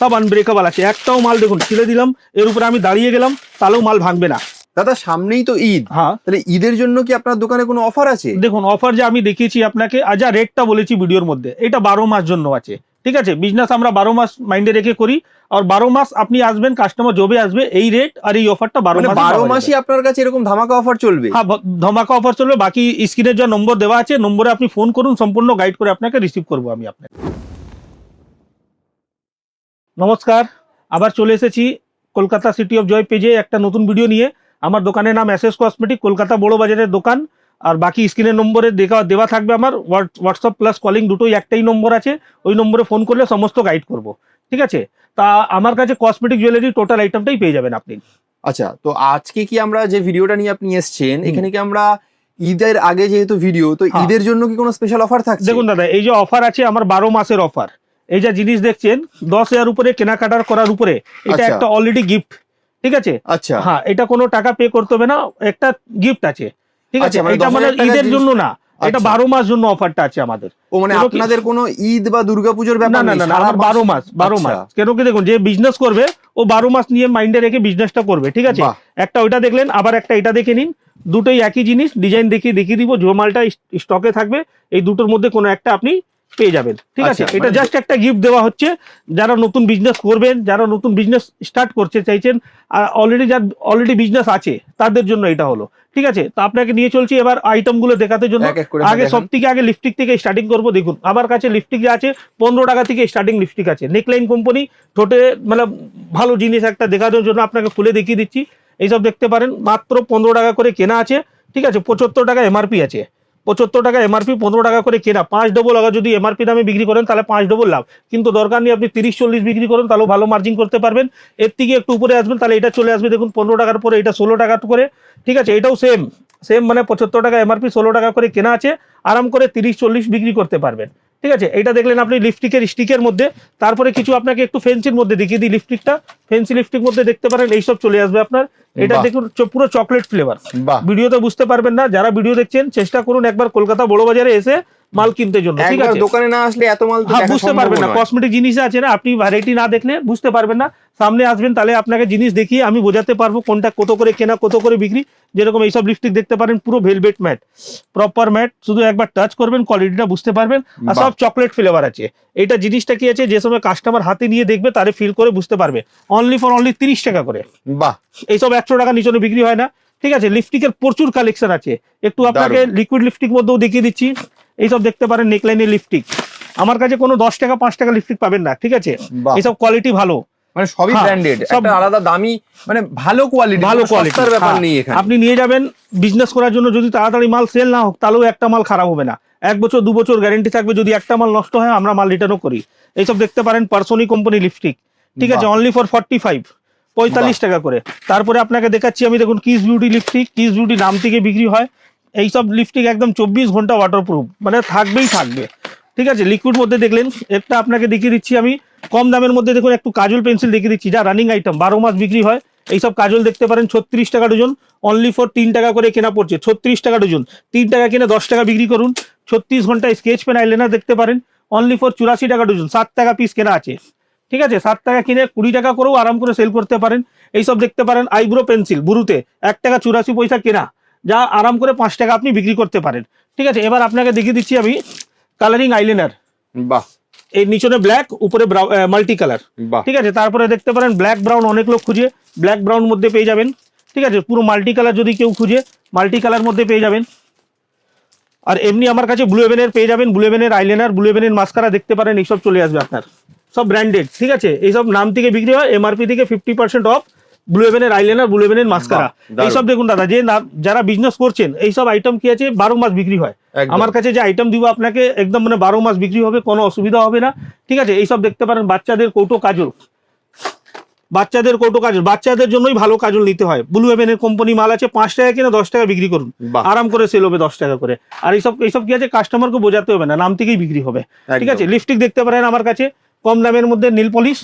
সব আনব্রেকেবল আছে। একটাও মাল দেখুন ছেড়ে দিলাম এর উপরে আমি দাঁড়িয়ে গেলাম তাহলেও মাল ভাঙবে না। দাদা সামনেই তো ঈদ। হ্যাঁ। তাহলে ঈদের জন্য কি আপনার দোকানে কোনো অফার আছে? দেখুন অফার যে আমি দেখিয়েছি আপনাকে আর যা রেটটা বলেছি ভিডিওর মধ্যে এটা বারো মাস জন্য আছে। ঠিক আছে? বিজনেস আমরা বারো মাস মাইন্ডে রেখে করি। আর বারো মাস আপনি আসবেন কাস্টমার জবে আসবে এই রেট আর এই অফারটা বারো মানে মাস বারো মাসই আপনার কাছে এরকম ধামাকা অফার চলবে? হ্যাঁ ধমাকা অফার চলবে বাকি স্ক্রিনের যা নম্বর দেওয়া আছে নম্বরে আপনি ফোন করুন সম্পূর্ণ গাইড করে আপনাকে রিসিভ করব আমি আপনাকে। নমস্কার আবার চলে এসেছি কলকাতা সিটি অফ জয় পেজে একটা নতুন ভিডিও নিয়ে। আমার দোকানের নাম এস এস কসমেটিক কলকাতা বড় বাজারের দোকান। আর বাকি স্ক্রিনের নম্বরে দেখা দেওয়া থাকবে আমার। হোয়াটসঅ্যাপ প্লাস কলিং দুটোই একটাই নম্বর আছে। ওই নম্বরে ফোন করলে সমস্ত গাইড করব। ঠিক আছে? তা আমার কাছে কসমেটিক জুয়েলারি টোটাল আইটেমটাই পেয়ে যাবেন আপনি। আচ্ছা তো আজকে কি আমরা যে ভিডিওটা নিয়ে আপনি এসছেন এখানে কি আমরা ঈদের আগে যেহেতু ভিডিও তো হ্যাঁ। ঈদের জন্য কি কোনো স্পেশাল অফার থাকছে? দেখুন দাদা এই যে অফার আছে আমার বারো মাসের অফার এই যে জিনিস দেখছেন দশ হাজার উপরে কেনাকাটার করার উপরে এটা আচ্ছা। একটা অলরেডি গিফট ঠিক আছে? আচ্ছা। হ্যাঁ এটা কোনো টাকা পে করতে হবে না একটা গিফট আছে ঠিক আছে? আচ্ছা, মানে এটা মানে ঈদের জন্য না এটা আচ্ছা। বারো মাস জন্য অফারটা আছে আমাদের। ও মানে আপনাদের কোনো ঈদ বা দুর্গাপুজোর ব্যাপার না না না আমার বারো মাস বারো। মাস। কেন কি দেখুন যে বিজনেস করবে ও বারো মাস নিয়ে মাইন্ডে রেখে বিজনেসটা করবে ঠিক আছে? একটা ওইটা দেখলেন আবার একটা এটা দেখে নিন দুটোই একই জিনিস ডিজাইন দেখিয়ে দেখিয়ে দিব যে মালটা স্টকে থাকবে এই দুটোর মধ্যে কোনো একটা আপনি পেয়ে যাবেন। ঠিক আছে? আচ্ছা, এটা মানে- জাস্ট একটা গিফট দেওয়া হচ্ছে। যারা নতুন বিজনেস করবেন যারা নতুন বিজনেস স্টার্ট করতে চাইছেন আর অলরেডি যার অলরেডি বিজনেস আছে তাদের জন্য এটা হলো। ঠিক আছে? তো আপনাকে নিয়ে চলছি এবার আইটেমগুলো দেখাতে জন্য। করে আগে সব থেকে আগে লিপস্টিক থেকে স্টার্টিং করব দেখুন। আমার কাছে লিপস্টিক যে আছে পনেরো টাকা থেকে স্টার্টিং লিপস্টিক আছে। নেকলাইন কোম্পানি ঠোঁটে মানে ভালো জিনিস একটা দেখানোর জন্য আপনাকে খুলে দেখিয়ে দিচ্ছি। এইসব দেখতে পারেন মাত্র পনেরো টাকা করে কেনা আছে। ঠিক আছে? পঁচাত্তর টাকা এমআরপি আছে। পঁচাত্তর টাকা এমআরপি পনেরো টাকা করে কেনা। পাঁচ ডবল আগে যদি এমআরপি দামে বিক্রি করেন, তাহলে পাঁচ ডবল লাভ। কিন্তু দরকার নেই আপনি তিরিশ, চল্লিশ বিক্রি করেন, তাহলেও ভালো মার্জিন করতে পারবেন। এর থেকে একটু উপরে আসবেন, তাহলে এটা চলে আসবে। দেখুন, পনেরো টাকার পরে এটা ষোলো টাকা করে। ঠিক আছে, এটাও সেম সেম মানে পঁচাত্তর টাকা এমআরপি ষোলো টাকা করে কেনা আছে। আরাম করে তিরিশ, চল্লিশ বিক্রি করতে পারবেন। ঠিক আছে? এটা দেখলেন আপনি লিপস্টিকের স্টিকের মধ্যে। তারপরে কিছু আপনাকে একটু ফেন্সির মধ্যে দেখিয়ে দিই লিপস্টিকটা ফেন্সি লিপস্টিক মধ্যে দেখতে পারেন এইসব চলে আসবে আপনার। এটা দেখুন পুরো চকলেট ফ্লেভার ভিডিও ভিডিওতে বুঝতে পারবেন না যারা ভিডিও দেখছেন চেষ্টা করুন একবার কলকাতা বড় বাজারে এসে মাল কিনতে জন্য ঠিক আছে? দোকানে না আসলে এত মাল হ্যাঁ বুঝতে পারবেন না কসমেটিক জিনিস আছে না আপনি ভ্যারাইটি না দেখলে বুঝতে পারবেন না। সামনে আসবেন তাহলে আপনাকে জিনিস দেখিয়ে আমি বোঝাতে পারব কোনটা কত করে কেনা কত করে বিক্রি। যেরকম এইসব লিপস্টিক দেখতে পারেন পুরো ভেলভেট ম্যাট প্রপার ম্যাট শুধু একবার টাচ করবেন কোয়ালিটিটা বুঝতে পারবেন। আর সব চকলেট ফ্লেভার আছে। এটা জিনিসটা কি আছে? যে সময় কাস্টমার হাতে নিয়ে দেখবে তারে ফিল করে বুঝতে পারবে। অনলি ফর অনলি তিরিশ টাকা করে। বাহ। এইসব একশো টাকা নিচনে বিক্রি হয় না। ঠিক আছে লিপস্টিকের প্রচুর কালেকশন আছে। একটু আপনাকে লিকুইড লিপস্টিক মধ্যেও দেখিয়ে দিচ্ছি। এইসব দেখতে পারেন নেকলাইনের লিপস্টিক আমার কাছে কোনো দশ টাকা পাঁচ টাকা লিপস্টিক পাবেন না ঠিক আছে? এইসব কোয়ালিটি ভালো। মানে সবই হ্যাঁ, ব্র্যান্ডেড একটা আলাদা দামি মানে ভালো কোয়ালিটি ভালো কোয়ালিটি সস্তার ব্যাপার নেই এখানে। আপনি নিয়ে যাবেন বিজনেস করার জন্য যদি তাড়াতাড়ি মাল সেল না হোক তাহলেও একটা মাল খারাপ হবে না। এক বছর দু বছর গ্যারেন্টি থাকবে যদি একটা মাল নষ্ট হয় আমরা মাল রিটার্নও করি। এইসব দেখতে পারেন পার্সোনি কোম্পানি লিপস্টিক ঠিক আছে অনলি ফর ফর্টি ফাইভ পঁয়তাল্লিশ টাকা করে। তারপরে আপনাকে দেখাচ্ছি আমি দেখুন Kiss Beauty lipstick Kiss Beauty নাম থেকে বিক্রি হয়। এইসব লিপস্টিক একদম চব্বিশ ঘণ্টা ওয়াটারপ্রুফ মানে থাকবেই থাকবে। ঠিক আছে? লিকুইড মধ্যে দেখলেন, একটা আপনাকে দেখিয়ে দিচ্ছি আমি। কম দামের মধ্যে দেখুন, একটু কাজল পেন্সিল দেখিয়ে দিচ্ছি, যা রানিং আইটেম বারো মাস বিক্রি হয়। এইসব কাজল দেখতে পারেন, ছত্রিশ টাকা ডজন। অনলি ফর তিন টাকা করে কেনা পড়ছে, ছত্রিশ টাকা ডজন। তিন টাকা কিনে দশ টাকা বিক্রি করুন। ছত্রিশ ঘন্টায় স্কেচ পেন আইলাইনার দেখতে পারেন। অনলি ফর চুরাশি টাকা ডজন, সাত টাকা পিস কেনা আছে। ঠিক আছে? সাত টাকা কিনে কুড়ি টাকা করেও আরাম করে সেল করতে পারেন। এইসব দেখতে পারেন আইব্রো পেন্সিল বুরুতে। এক টাকা চুরাশি পয়সা কেনা। যা আরাম করে পাঁচ টাকা আপনি বিক্রি করতে পারেন। ঠিক আছে এবার আপনাকে দেখিয়ে দিচ্ছি আমি কালারিং আইলাইনার বাহ। এর নিচনে ব্ল্যাক উপরে মাল্টি কালার বাহ। ঠিক আছে তারপরে দেখতে পারেন ব্ল্যাক ব্রাউন অনেক লোক খুঁজে। ব্ল্যাক ব্রাউন মধ্যে পেয়ে যাবেন। ঠিক আছে পুরো মাল্টি কালার যদি কেউ খুঁজে মাল্টি কালার মধ্যে পেয়ে যাবেন। আর এমনি আমার কাছে ব্লু এভেনের পেয়ে যাবেন ব্লু এভেনের আইলাইনার ব্লু এভেনের মাস্কারা দেখতে পারেন এইসব চলে আসবে আপনার। সব ব্র্যান্ডেড ঠিক আছে? এইসব নাম থেকে বিক্রি হয় এমআরপি থেকে ফিফটি পার্সেন্ট অফ ব্লু এভেনের আইলাইনার ব্লু এভেনের মাস্কারা। এইসব দেখুন দাদা যে যারা বিজনেস করছেন এইসব আইটেম কি আছে? বারো মাস বিক্রি হয়। আমার কাছে যে আইটেম দিব আপনাকে একদম মানে বারো মাস বিক্রি হবে কোনো অসুবিধা হবে না। ঠিক আছে? এইসব দেখতে পারেন বাচ্চাদের কৌটো কাজল। বাচ্চাদের কৌটো কাজল। বাচ্চাদের জন্যই ভালো কাজল নিতে হয়। ব্লু এভেনের কোম্পানি মাল আছে পাঁচ টাকা কিনে দশ টাকা বিক্রি করুন। আরাম করে সেল হবে দশ টাকা করে। আর এইসব এইসব কি আছে? কাস্টমারকে বোঝাতে হবে না। নাম থেকেই বিক্রি হবে। ঠিক আছে? লিপস্টিক দেখতে পারেন আমার কাছে। কম দামের মধ্যে নীল পলিশ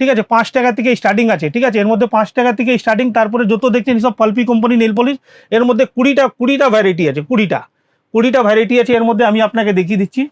ঠিক আছে পাঁচ টাকা থেকে স্টার্টিং আছে ঠিক আছে? এর মধ্যে পাঁচ টাকা থেকে স্টার্টিং তারপরে যত দেখছেন সব পালপি কোম্পানি নেল পলিশ এর মধ্যে কুড়িটা কুড়িটা ভ্যারাইটি আছে কুড়িটা। কুড়িটা ভ্যারাইটি আছে এর মধ্যে আমি আপনাকে দেখিয়ে দিচ্ছি।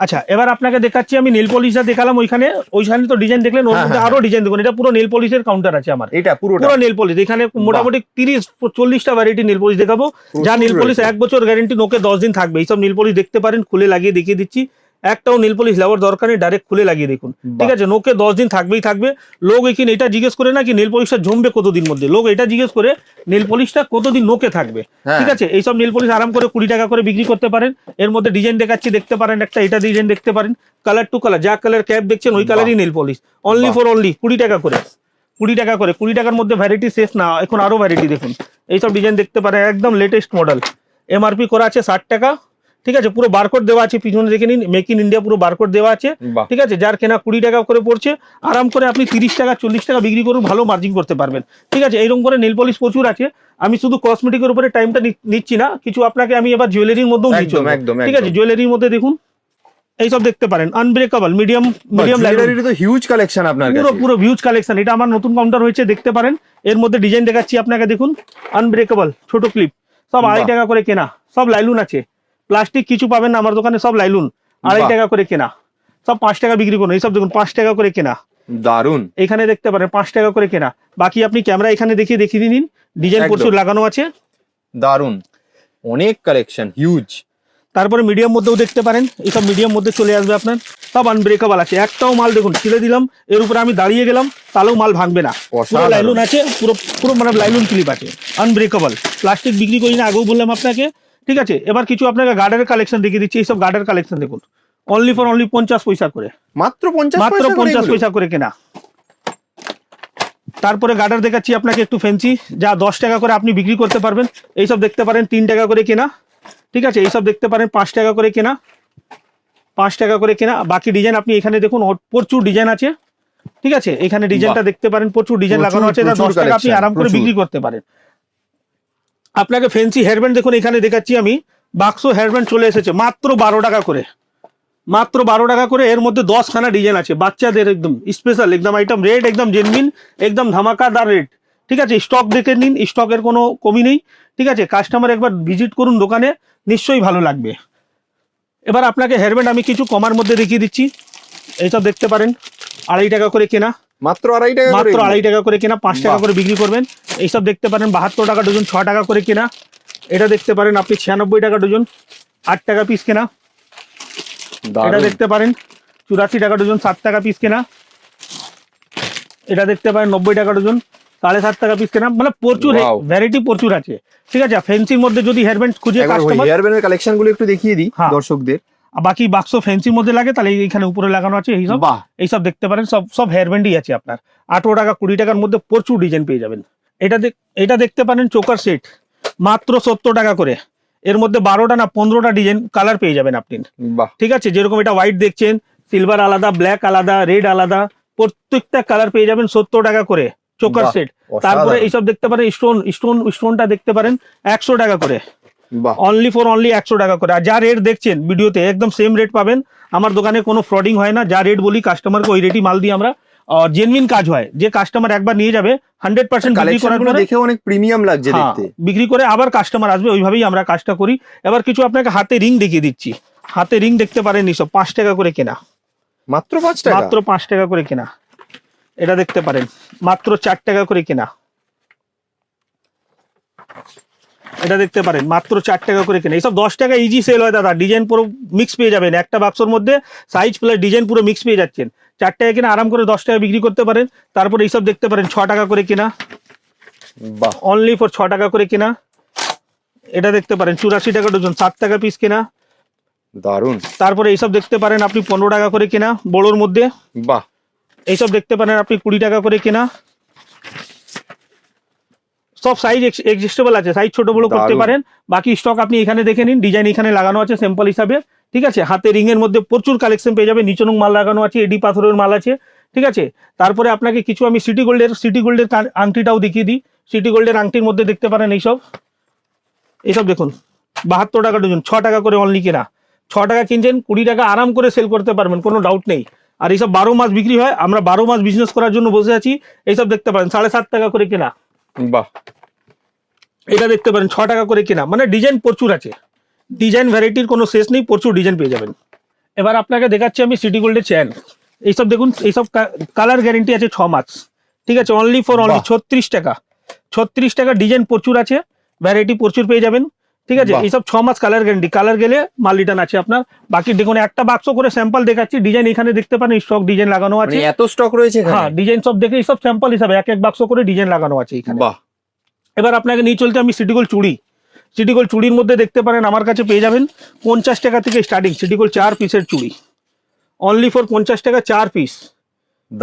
আচ্ছা এবার আপনাকে দেখাচ্ছি আমি নীল পলিশটা দেখালাম ওইখানে ওইখানে তো ডিজাইন দেখলেন ওর হ্যাঁ, মধ্যে হ্যাঁ, আরও ডিজাইন দেখুন এটা পুরো নীল পলিশের কাউন্টার আছে আমার। এটা পুরোটা। পুরো নীল পলিশ এখানে মোটামুটি তিরিশ চল্লিশটা ভ্যারাইটি নীল পলিশ দেখাবো। যা নীল পলিশ এক বছর গ্যারেন্টি নোকে দশ দিন থাকবে এইসব নীল পলিশ দেখতে পারেন খুলে লাগিয়ে দেখিয়ে দিচ্ছি। একটাও নীল পলিশ লাগার দরকার নেই ডাইরেক্ট খুলে লাগিয়ে দেখুন। ঠিক আছে নোকে দশ দিন থাকবেই থাকবে। লোক এখানে এটা জিজ্ঞেস করে না কি নীল পলিশটা জমবে কতদিন মধ্যে? লোক এটা জিজ্ঞেস করে নীল পলিশটা কতদিন নোকে থাকবে? হ্যাঁ। ঠিক আছে এইসব নীল পলিশ আরাম করে কুড়ি টাকা করে বিক্রি করতে পারেন। এর মধ্যে ডিজাইন দেখাচ্ছি দেখতে পারেন একটা এটা ডিজাইন দেখতে পারেন। কালার টু কালার যা কালার ক্যাপ দেখছেন ওই কালারই নীল পলিশ অনলি ফর অনলি কুড়ি টাকা করে। কুড়ি টাকা করে কুড়ি টাকার মধ্যে ভ্যারাইটি শেষ না এখন আরও ভ্যারাইটি দেখুন। এইসব ডিজাইন দেখতে পারেন একদম লেটেস্ট মডেল এমআরপি করা আছে ষাট টাকা। ঠিক আছে পুরো বারকোড দেওয়া আছে পিছনে দেখে নিন মেক ইন ইন্ডিয়া পুরো বারকোড দেওয়া আছে ঠিক আছে যার কেনা কুড়ি টাকা করে পড়ছে আরাম করে আপনি তিরিশ টাকা চল্লিশ টাকা বিক্রি করুন ভালো মার্জিন করতে পারবেন। ঠিক আছে এইরকম করে নেল পলিশ প্রচুর আছে আমি শুধু কসমেটিকের উপরে টাইমটা নিচ্ছি না কিছু আপনাকে আমি এবার জুয়েলারির মধ্যেও নিচ্ছি ঠিক আছে জুয়েলারির মধ্যে দেখুন এইসব দেখতে পারেন আনব্রেকেবল মিডিয়াম মিডিয়াম জুয়েলারির তো হিউজ কালেকশন আপনার পুরো পুরো ভিউজ কালেকশন এটা আমার নতুন কাউন্টার হয়েছে দেখতে পারেন এর মধ্যে ডিজাইন দেখাচ্ছি আপনাকে দেখুন আনব্রেকেবল ছোট ক্লিপ সব আড়াই টাকা করে কেনা সব লাইলুন আছে। প্লাস্টিক কিছু পাবেন না আমার দোকানে সব লাইলুন আড়াই টাকা করে কেনা। সব পাঁচ টাকা বিক্রি করুন এইসব দেখুন পাঁচ টাকা করে কেনা। দারুণ এখানে দেখতে পারেন পাঁচ টাকা করে কেনা। বাকি আপনি ক্যামেরা এখানে দেখিয়ে দেখিয়ে নিন ডিজাইন প্রচুর লাগানো আছে। দারুণ অনেক কালেকশন হিউজ তারপরে মিডিয়াম মধ্যেও দেখতে পারেন এইসব মিডিয়াম মধ্যে চলে আসবে আপনার। সব আনব্রেকেবল আছে। একটাও মাল দেখুন ছিলে দিলাম এর উপরে আমি দাঁড়িয়ে গেলাম তাহলেও মাল ভাঙবে না। পুরো লাইলুন আছে পুরো পুরো মানে লাইলুন ক্লিপ আছে। আনব্রেকেবল প্লাস্টিক বিক্রি করি না আগেও বললাম আপনাকে ঠিক আছে? এবার কিছু আপনাকে গার্ডের কালেকশন দেখিয়ে দিচ্ছি। এইসব গার্ডের কালেকশন দেখুন। অনলি ফর অনলি পঞ্চাশ পয়সা করে। মাত্র পঞ্চাশ মাত্র পঞ্চাশ পয়সা করে কেনা। তারপরে গার্ডার দেখাচ্ছি আপনাকে একটু ফ্যান্সি যা দশ টাকা করে আপনি বিক্রি করতে পারবেন। এইসব দেখতে পারেন তিন টাকা করে কেনা। ঠিক আছে? এইসব দেখতে পারেন পাঁচ টাকা করে কেনা। পাঁচ টাকা করে কেনা। বাকি ডিজাইন আপনি এখানে দেখুন প্রচুর ডিজাইন আছে। ঠিক আছে? এখানে ডিজাইনটা দেখতে পারেন প্রচুর ডিজাইন লাগানো আছে। দশ টাকা আপনি আরাম করে বিক্রি করতে পারেন। আপনাকে ফ্যান্সি হেয়ারব্যান্ড দেখুন, এখানে দেখাচ্ছি আমি। বাক্স হেয়ারব্যান্ড চলে এসেছে, মাত্র বারো টাকা করে। মাত্র বারো টাকা করে, এর মধ্যে দশখানা ডিজাইন আছে, বাচ্চাদের একদম স্পেশাল একদম আইটেম রেট একদম জেনমিন একদম ধামাকাদার রেট ঠিক আছে স্টক দেখে নিন স্টকের কোনো কমি নেই। ঠিক আছে কাস্টমার একবার ভিজিট করুন দোকানে, নিশ্চয়ই ভালো লাগবে। এবার আপনাকে হেয়ারব্যান্ড আমি কিছু কমার মধ্যে দেখিয়ে দিচ্ছি। এইসব দেখতে পারেন আড়াই টাকা করে কেনা। মাত্র আড়াই টাকা মাত্র আড়াই টাকা করে কেনা পাঁচ টাকা করে বিক্রি করবেন। এইসব দেখতে পারেন বাহাত্তর টাকা ডজন ছ টাকা করে কেনা। এটা দেখতে পারেন আপনি ছিয়ানব্বই টাকা ডজন আট টাকা পিস কেনা। এটা দেখতে পারেন চুরাশি টাকা ডজন সাত টাকা পিস কেনা। এটা দেখতে পারেন নব্বই টাকা ডজন সাড়ে সাত টাকা পিস কেনা। মানে প্রচুর ভ্যারাইটি প্রচুর আছে। ঠিক আছে ফ্যান্সির মধ্যে যদি হেয়ারব্যান্ড খুঁজে কাস্টমার কালেকশনগুলো একটু দেখিয়ে দিই হ্যাঁ। বাকি বাক্স ফ্যান্সির মধ্যে লাগে তাহলে এইখানে উপরে লাগানো আছে এইসব। বাহ। এইসব দেখতে পারেন সব সব হেয়ারব্যান্ডই আছে আপনার। আঠেরো টাকা কুড়ি টাকার মধ্যে প্রচুর ডিজাইন পেয়ে যাবেন। এটা দেখ এটা দেখতে পারেন চোকার সেট মাত্র সত্তর টাকা করে। এর মধ্যে বারোটা না পনেরোটা ডিজাইন কালার পেয়ে যাবেন আপনি। ঠিক আছে যেরকম এটা হোয়াইট দেখছেন সিলভার আলাদা ব্ল্যাক আলাদা রেড আলাদা প্রত্যেকটা কালার পেয়ে যাবেন সত্তর টাকা করে চোকার সেট তারপরে এইসব দেখতে পারেন স্টোন স্টোন স্টোনটা দেখতে পারেন একশো টাকা করে। অনলি ফর অনলি একশো টাকা করে। আর যা রেট দেখছেন ভিডিওতে একদম সেম রেট পাবেন। আমার দোকানে কোনো ফ্রডিং হয় না। যা রেট বলি কাস্টমারকে ওই রেটই মাল দিই আমরা জেনুইন কাজ হয়। যে কাস্টমার একবার নিয়ে যাবে হান্ড্রেড পার্সেন্ট বিক্রি করার পরে দেখে অনেক প্রিমিয়াম লাগছে হ্যাঁ, দেখতে। বিক্রি করে আবার কাস্টমার আসবে ওইভাবেই আমরা কাজটা করি। এবার কিছু আপনাকে হাতে রিং দেখিয়ে দিচ্ছি। হাতে রিং দেখতে পারেন সব পাঁচ টাকা করে কেনা। মাত্র পাঁচ টাকা? মাত্র পাঁচ টাকা করে কেনা। এটা দেখতে পারেন। মাত্র চার টাকা করে কেনা। এটা দেখতে পারেন মাত্র চার টাকা করে কেনা। এইসব দশ টাকা ইজি সেল হয় দাদা ডিজাইন পুরো মিক্স পেয়ে যাবেন। একটা বাক্সর মধ্যে সাইজ প্লাস ডিজাইন পুরো মিক্স পেয়ে যাচ্ছেন। চার টাকা কিনা আরাম করে দশ টাকা বিক্রি করতে পারেন। তারপর এইসব দেখতে পারেন ছ টাকা করে কেনা। বাহ। অনলি ফর ছ টাকা করে কেনা। এটা দেখতে পারেন চুরাশি টাকা ডজন সাত টাকা পিস কেনা। দারুণ তারপরে এইসব দেখতে পারেন আপনি পনেরো টাকা করে কেনা বড়োর মধ্যে। বাহ। এইসব দেখতে পারেন আপনি কুড়ি টাকা করে কেনা। সব সাইজ এক্সিস্টেবল আছে। সাইজ ছোট বড় করতে পারেন। বাকি স্টক আপনি এখানে দেখে নিন। ডিজাইন এখানে লাগানো আছে স্যাম্পল হিসাবে। ঠিক আছে? হাতে রিং এর মধ্যে প্রচুর কালেকশন পেয়ে যাবে নিচনং মাল লাগানো আছে এডি পাথরের মাল আছে। ঠিক আছে? তারপরে আপনাকে কিছু আমি সিটি গোল্ডের সিটি গোল্ডের আংটিটাও দেখিয়ে দিই। সিটি গোল্ডের আংটির মধ্যে দেখতে পারেন এইসব। এইসব দেখুন। বাহাত্তর টাকা ডজন ছ টাকা করে অনলি কেনা। ছ টাকা কিনছেন কুড়ি টাকা আরাম করে সেল করতে পারবেন কোনো ডাউট নেই। আর এইসব বারো মাস বিক্রি হয়। আমরা বারো মাস বিজনেস করার জন্য বসে আছি। এইসব দেখতে পারেন সাড়ে সাত টাকা করে কেনা। বাহ। এটা দেখতে পারেন ছ টাকা করে কেনা। মানে ডিজাইন প্রচুর আছে। ডিজাইন ভ্যারাইটির কোনো শেষ নেই প্রচুর ডিজাইন পেয়ে যাবেন। এবার আপনাকে দেখাচ্ছি আমি সিটি গোল্ডের চেন এইসব দেখুন এইসব কালার গ্যারেন্টি আছে ছ মাস ঠিক আছে অনলি ফর অনলি ছত্রিশ টাকা। ছত্রিশ টাকা ডিজাইন প্রচুর আছে ভ্যারাইটি প্রচুর পেয়ে যাবেন। ঠিক আছে। এইসব ছ মাস কালার গ্যারেন্টি কালার গেলে মাল রিটার্ন আছে আপনার। বাকি দেখুন একটা বাক্স করে স্যাম্পল দেখাচ্ছি। ডিজাইন এখানে দেখতে পারেন স্টক ডিজাইন লাগানো মানে আছে এত স্টক রয়েছে হ্যাঁ ডিজাইন সব দেখে সব স্যাম্পল হিসাবে এক এক বাক্স করে ডিজাইন লাগানো আছে এখানে। বাহ। এবার আপনাকে নিয়ে চলতে আমি সিটি গোল্ড চুড়ি। সিটি গোল্ড চুড়ির মধ্যে দেখতে পারেন আমার কাছে পেয়ে যাবেন পঞ্চাশ টাকা থেকে স্টার্টিং সিটি গোল্ড চার পিসের চুড়ি। অনলি ফর পঞ্চাশ টাকা চার পিস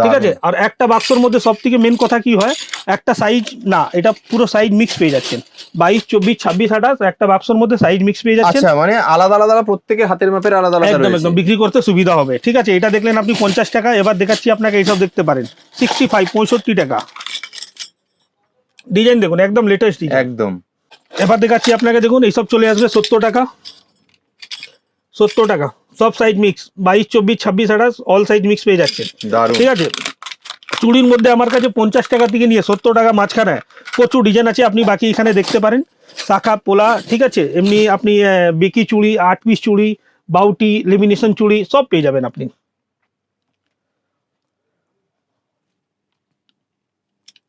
ঠিক আছে? আর একটা বাক্সর মধ্যে সব থেকে মেন কথা কি হয়? একটা সাইজ না এটা পুরো সাইজ মিক্স পেয়ে যাচ্ছেন। বাইশ চব্বিশ ছাব্বিশ আঠাশ একটা বাক্সর মধ্যে সাইজ মিক্স পেয়ে যাচ্ছেন। আচ্ছা মানে আলাদা আলাদা প্রত্যেকের হাতের মাপের আলাদা আলাদা একদম একদম। বিক্রি করতে সুবিধা হবে। ঠিক আছে এটা দেখলেন আপনি পঞ্চাশ টাকা এবার দেখাচ্ছি আপনাকে এইসব দেখতে পারেন। সিক্সটি ফাইভ পঁয়ষট্টি টাকা। ডিজাইন দেখুন একদম লেটেস্ট একদম। এবার দেখাচ্ছি আপনাকে দেখুন এইসব চলে আসবে সত্তর টাকা। সত্তর টাকা। সব সাইজ মিক্স বাইশ চব্বিশ ছাব্বিশ আঠাশ অল সাইজ মিক্স পেয়ে যাচ্ছেন দারুণ। ঠিক আছে? চুড়ির মধ্যে আমার কাছে পঞ্চাশ টাকা থেকে নিয়ে সত্তর টাকা মাঝখানে প্রচুর ডিজাইন আছে আপনি বাকি এখানে দেখতে পারেন। শাখা পোলা ঠিক আছে? এমনি আপনি বেকি চুড়ি আট পিস চুড়ি বাউটি লেমিনেশন চুড়ি সব পেয়ে যাবেন আপনি।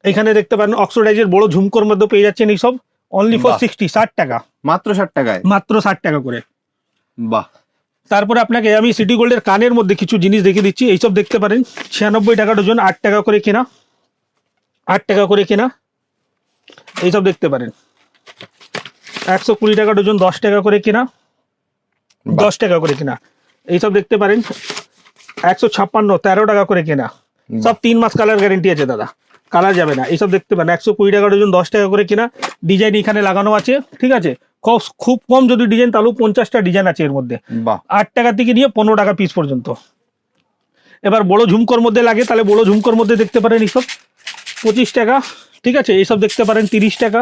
এখানে দেখতে পারেন অক্সোডাইজের বড় ঝুমকোর মধ্যে পেয়ে যাচ্ছেন এইসব। অনলি ফর সিক্সটি ষাট টাকা। মাত্র ষাট টাকায়? মাত্র ষাট টাকা করে। বাহ। তারপরে আপনাকে আমি সিটি গোল্ডের কানের মধ্যে কিছু জিনিস দেখিয়ে দিচ্ছি এইসব দেখতে পারেন। ছিয়ানব্বই টাকা ডজন আট টাকা করে কেনা। আট টাকা করে কেনা। এইসব দেখতে পারেন। একশো কুড়ি টাকা ডজন দশ টাকা করে কেনা। দশ টাকা করে কেনা। এইসব দেখতে পারেন। একশো ছাপ্পান্ন তেরো টাকা করে কেনা। সব তিন মাস কালার গ্যারেন্টি আছে দাদা। কালার যাবে না। এইসব দেখতে পারেন। একশো কুড়ি টাকা ডজন দশ টাকা করে কেনা। ডিজাইন এখানে লাগানো আছে ঠিক আছে? খুব খুব কম যদি ডিজাইন তাহলেও পঞ্চাশটা ডিজাইন আছে এর মধ্যে। আট টাকা থেকে নিয়ে পনেরো টাকা পিস পর্যন্ত। এবার বড় ঝুমকোর মধ্যে লাগে তাহলে বড় ঝুমকোর মধ্যে দেখতে পারেন এইসব। পঁচিশ টাকা ঠিক আছে? এইসব দেখতে পারেন তিরিশ টাকা।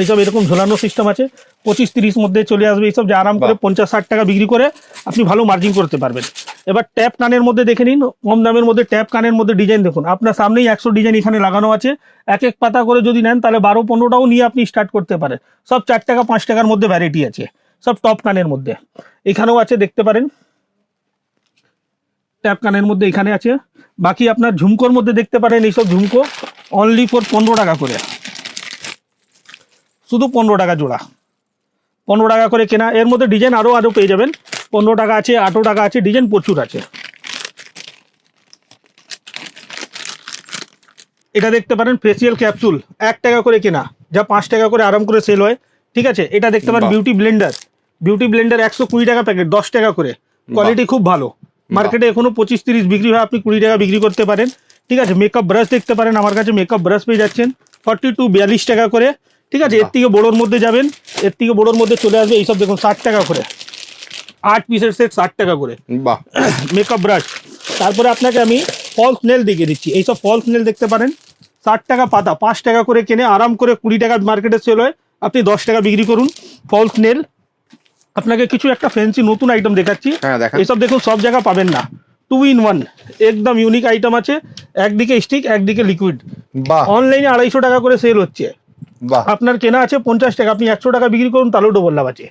এইসব এরকম ঝোলানো সিস্টেম আছে। পঁচিশ তিরিশ মধ্যে চলে আসবে এইসব যে আরাম করে পঞ্চাশ ষাট টাকা বিক্রি করে আপনি ভালো মার্জিন করতে পারবেন। এবার ট্যাপ কানের মধ্যে দেখে নিন, কম দামের মধ্যে ট্যাপ কানের মধ্যে ডিজাইন দেখুন। আপনার সামনেই একশো ডিজাইন এখানে লাগানো আছে। এক এক পাতা করে যদি নেন, তাহলে বারো পনেরোটাও নিয়ে আপনি স্টার্ট করতে পারেন। সব চার টাকা, পাঁচ টাকার মধ্যে ভ্যারাইটি আছে। সব টপ কানের মধ্যে। এখানেও আছে, দেখতে পারেন। ট্যাপ কানের মধ্যে এখানে আছে। বাকি আপনার ঝুমকোর মধ্যে দেখতে পারেন, এইসব ঝুমকো অনলি ফর পনেরো টাকা করে। শুধু পনেরো টাকা জোড়া। পনেরো টাকা করে কেনা। এর মধ্যে ডিজাইন আরও আরও পেয়ে যাবেন। পনেরো টাকা আছে আঠেরো টাকা আছে ডিজাইন প্রচুর আছে। এটা দেখতে পারেন ফেসিয়াল ক্যাপসুল এক টাকা করে কেনা যা পাঁচ টাকা করে আরাম করে সেল হয়। ঠিক আছে? এটা দেখতে পারেন বিউটি ব্লেন্ডার বিউটি ব্লেন্ডার একশো কুড়ি টাকা প্যাকেট দশ টাকা করে। কোয়ালিটি খুব ভালো। মার্কেটে এখনও পঁচিশ তিরিশ বিক্রি হয় আপনি কুড়ি টাকা বিক্রি করতে পারেন। ঠিক আছে? মেকআপ ব্রাশ দেখতে পারেন আমার কাছে মেকআপ ব্রাশ পেয়ে যাচ্ছেন। ফর্টি টু বিয়াল্লিশ টাকা করে। ঠিক আছে? এর থেকে বড়োর মধ্যে যাবেন এর থেকে বড়োর মধ্যে চলে আসবে এইসব দেখুন ষাট টাকা করে। আট পিসের সেট ষাট টাকা করে। বাহ। মেকআপ ব্রাশ তারপরে আপনাকে আমি ফলস নেল দেখিয়ে দিচ্ছি। এইসব ফলস নেল দেখতে পারেন। ষাট টাকা পাতা পাঁচ টাকা করে কিনে আরাম করে কুড়ি টাকা মার্কেটে সেল হয়। আপনি দশ টাকা বিক্রি করুন ফলস নেল আপনাকে কিছু একটা ফ্যান্সি নতুন আইটেম দেখাচ্ছি। হ্যাঁ দেখা এইসব দেখুন সব জায়গা পাবেন না। টু ইন ওয়ান একদম ইউনিক আইটেম আছে। একদিকে স্টিক একদিকে লিকুইড বাহ। অনলাইনে আড়াইশো টাকা করে সেল হচ্ছে। বাহ। আপনার কেনা আছে পঞ্চাশ টাকা। আপনি একশো টাকা বিক্রি করুন তাহলেও ডবল লাভ আছে।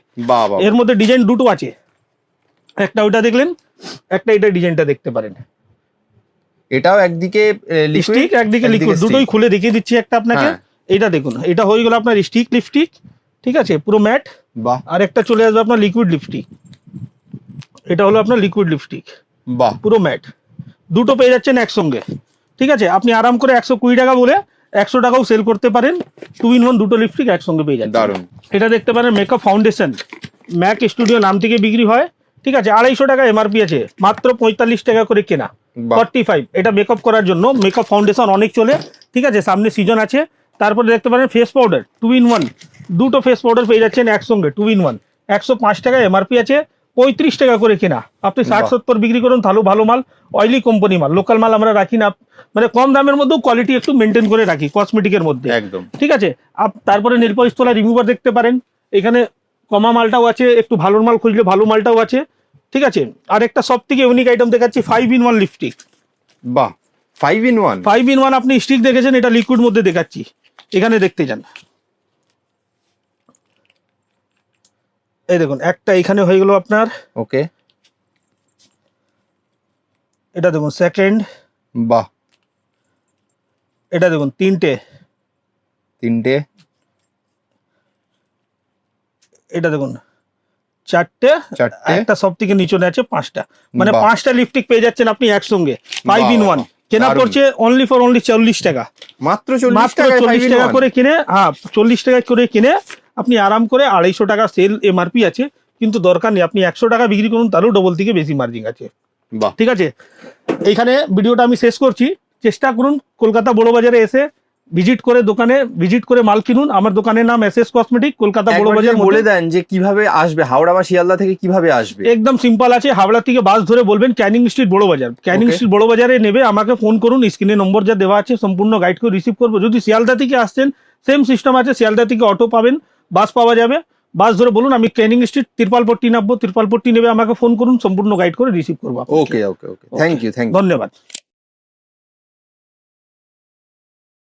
এর মধ্যে ডিজাইন দুটো আছে। একটা ওইটা দেখলেন একটা এটা ডিজাইনটা দেখতে পারেন। এটাও একদিকে লিপস্টিক একদিকে লিকুইড দুটোই খুলে দেখিয়ে দিচ্ছি একটা আপনাকে। হ্যাঁ। এটা দেখুন এটা হয়ে গেল আপনার স্টিক লিপস্টিক ঠিক আছে? পুরো ম্যাট বাহ। আর একটা চলে আসবে আপনার লিকুইড লিপস্টিক এটা হলো আপনার লিকুইড লিপস্টিক বাহ। পুরো ম্যাট দুটো পেয়ে যাচ্ছেন একসঙ্গে। ঠিক আছে? আপনি আরাম করে একশো কুড়ি টাকা বলে একশো টাকাও সেল করতে পারেন। টু ইন ওয়ান দুটো লিপস্টিক একসঙ্গে পেয়ে যাচ্ছেন। দারুণ। এটা দেখতে পারেন মেকআপ ফাউন্ডেশন ম্যাক স্টুডিও নাম থেকে বিক্রি হয়। ঠিক আছে আড়াইশো টাকা এমআরপি আছে মাত্র পঁয়তাল্লিশ টাকা করে কেনা। ফর্টি ফাইভ এটা মেকআপ করার জন্য মেকআপ ফাউন্ডেশন অনেক চলে ঠিক আছে সামনে সিজন আছে। তারপরে দেখতে পারেন face powder two in one দুটো ফেস পাউডার পেয়ে যাচ্ছেন একসঙ্গে টু ইন ওয়ান একশো পাঁচ টাকা এমআরপি আছে পঁয়ত্রিশ টাকা করে কেনা। আপনি ষাট সত্তর বিক্রি করুন তাহলেও ভালো মাল অয়েলি কোম্পানি মাল লোকাল মাল আমরা রাখি না। মানে কম দামের মধ্যেও কোয়ালিটি একটু মেনটেন করে রাখি কসমেটিকের মধ্যে। একদম। ঠিক আছে আপ তারপরে নেলপলিশ তোলা রিমুভার দেখতে পারেন এখানে কমা মালটাও আছে একটু ভালো মাল খুঁজলে ভালো মালটাও আছে ঠিক আছে? আর একটা সব থেকে ইউনিক আইটেম দেখাচ্ছি ফাইভ ইন ওয়ান লিপস্টিক বাহ five in one five in one আপনি স্টিক দেখেছেন এটা লিকুইড মধ্যে দেখাচ্ছি এখানে দেখতে যান। এই দেখুন একটা এখানে হয়ে গেল আপনার। ওকে। এটা দেখুন সেকেন্ড বাহ। এটা দেখুন তিনটে। তিনটে। এটা দেখুন চারটে একটা সব থেকে নিচনে আছে পাঁচটা। মানে পাঁচটা লিপস্টিক পেয়ে যাচ্ছেন আপনি একসঙ্গে ফাইভ ইন ওয়ান কেনা। পড়ছে অনলি ফর অনলি চল্লিশ টাকা। মাত্র চল্লিশ মাত্র টাকা চল্লিশ টাকা করে কিনে হ্যাঁ চল্লিশ টাকা করে কিনে আপনি আরাম করে আড়াইশো টাকা সেল এমআরপি আছে কিন্তু দরকার নেই আপনি একশো টাকা বিক্রি করুন তাহলেও ডবল থেকে বেশি মার্জিন আছে। ঠিক আছে? এইখানে ভিডিওটা আমি শেষ করছি। চেষ্টা করুন কলকাতা বড় বাজারে এসে ভিজিট করে দোকানে ভিজিট করে মাল কিনুন। আমার দোকানের নাম এস এস কসমেটিক কলকাতা বড় বাজার বলে দেন যে কীভাবে আসবে হাওড়া বা শিয়ালদা থেকে কীভাবে আসবে। একদম সিম্পল আছে হাওড়া থেকে বাস ধরে বলবেন ক্যানিং স্ট্রিট বড় বাজার। ক্যানিং স্ট্রিট বড় বাজারে নেবে আমাকে ফোন করুন স্ক্রিনে নম্বর যা দেওয়া আছে সম্পূর্ণ গাইড করে রিসিভ করব। যদি শিয়ালদা থেকে আসছেন সেম সিস্টেম আছে শিয়ালদা থেকে অটো পাবেন বাস পাওয়া যাবে। বাস ধরে বলুন আমি ক্যানিং স্ট্রিট তিরপালপট্টি নামবো তিরপালপট্টি নেবে আমাকে ফোন করুন সম্পূর্ণ গাইড করে রিসিভ করব okay okay okay thank you thank you ধন্যবাদ।